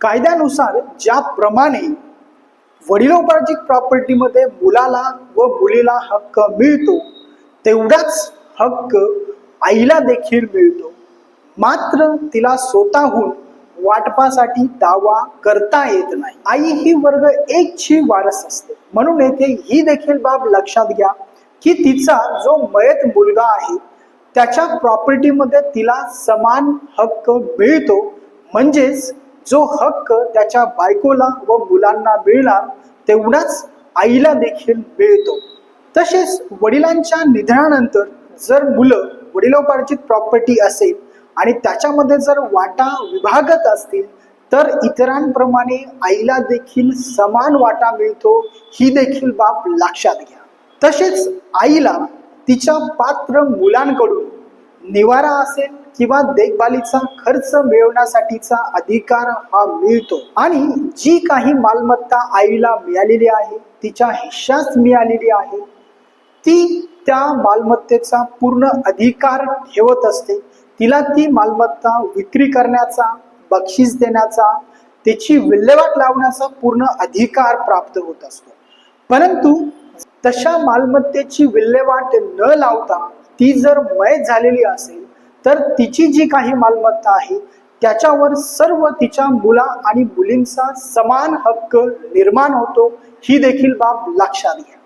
कायद्यानुसार ज्याप्रमाणे वडिलोपार्जित प्रॉपर्टीमध्ये मुलाला व मुलीला हक्क मिळतो तेवढाच हक्क आईला देखील मिळतो. मात्र तिला स्वतःहून वाटपासाठी दावा करता येत नाही. आई ही वर्ग एक ची वारस असते. म्हणून येथे ही देखील बाब लक्षात घ्या की तिचा जो मयत मुलगा आहे त्याच्या प्रॉपर्टीमध्ये तिला समान हक्क मिळतो. म्हणजेच जो हक्क त्याच्या बायकोला व मुलांना मिळणार तेवढाच आईला देखील मिळतो. तसेच वडिलांच्या निधनानंतर जर मुलं वडिलोपार्जित प्रॉपर्टी असेल आणि त्याच्यामध्ये जर वाटा विभागत असतील तर इतरांप्रमाणे आईला देखील समान वाटा मिळतो ही देखील बाब लक्षात घ्या. तसेच आईला तिच्या पात्र मुलांकडून निवारा असेल किंवा देखभालीचा खर्च मिळवण्यासाठीचा अधिकार हा मिळतो. आणि जी काही मालमत्ता आईला मिळालेली आहे तिच्या हिश्शास मिळालेली आहे ती त्या मालमत्तेचा पूर्ण अधिकार ठेवत असते. तिला ती मालमत्ता विक्री करण्याचा बक्षीस देण्याचा त्याची विल्हेवाट लावण्याचा पूर्ण अधिकार प्राप्त होत असतो. परंतु तशा मालमत्तेची विल्हेवाट न लावता ती जर मयत झालेली असेल तर तिची जी काही मालमत्ता आहे त्याच्यावर सर्व तिच्या मुला आणि मुलींचा समान हक्क निर्माण होतो ही देखील बाब लक्षात घ्या.